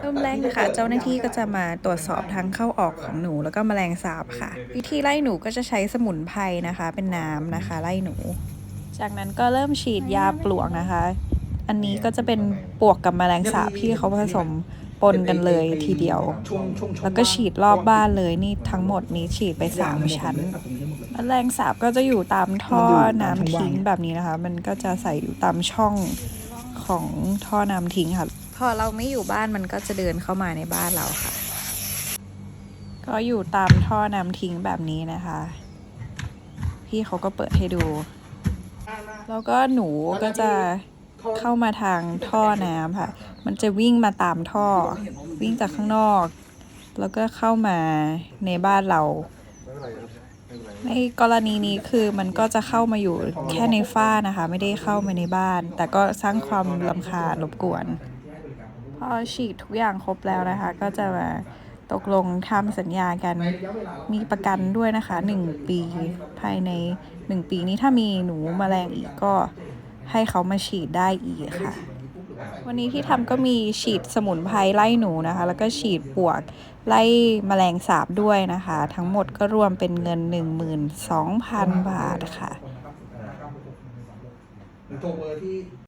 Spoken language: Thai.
เริ่มแรกนะคะเจ้าหน้าที่ก็จะมาตรวจสอบทางเข้าออกของหนูแล้วก็แมลงสาบค่ะ วิธีไล่หนูก็จะใช้สมุนไพรนะคะ เป็นน้ำนะคะ ไล่หนู จากนั้นก็เริ่มฉีดยาปลวกนะคะ อันนี้ก็จะเป็นปลวกกับแมลงสาบที่เขาผสมปนกันเลยทีเดียว แล้วก็ฉีดรอบบ้านเลยนี่ทั้งหมดนี้ฉีดไปสามชั้นแมลงสาบก็จะอยู่ตามท่อน้ำทิ้งแบบนี้นะคะ มันก็จะใส่อยู่ตามช่องของท่อน้ำทิ้งค่ะ พอเราไม่อยู่บ้านมันก็จะเดินเข้ามาในบ้านเราค่ะ ก็อยู่ตามท่อน้ำทิ้งแบบนี้นะคะ พี่เขาก็เปิดให้ดู แล้วก็หนูก็จะเข้ามาทางท่อน้ำค่ะ มันจะวิ่งมาตามท่อ วิ่งจากข้างนอก แล้วก็เข้ามาในบ้านเรา ในกรณีนี้คือมันก็จะเข้ามาอยู่แค่ในฝ้านะคะ ไม่ได้เข้ามาในบ้าน แต่ก็สร้างความรำคาญรบกวน พอฉีดทุกอย่างครบแล้วนะคะ ก็จะมาตกลงทำสัญญากันมีประกันด้วยนะคะ 1 ปีภายใน 1 ปีนี้ถ้ามีหนูแมลงอีกก็ให้เขามาฉีดได้อีกค่ะ วันนี้ที่ทำก็มีฉีดสมุนไพรไล่หนูนะคะ แล้วก็ฉีดปวกไล่แมลงสาบด้วยนะคะ ทั้งหมดก็รวมเป็นเงิน 12,000 บาทค่ะโทรเบอร์ที่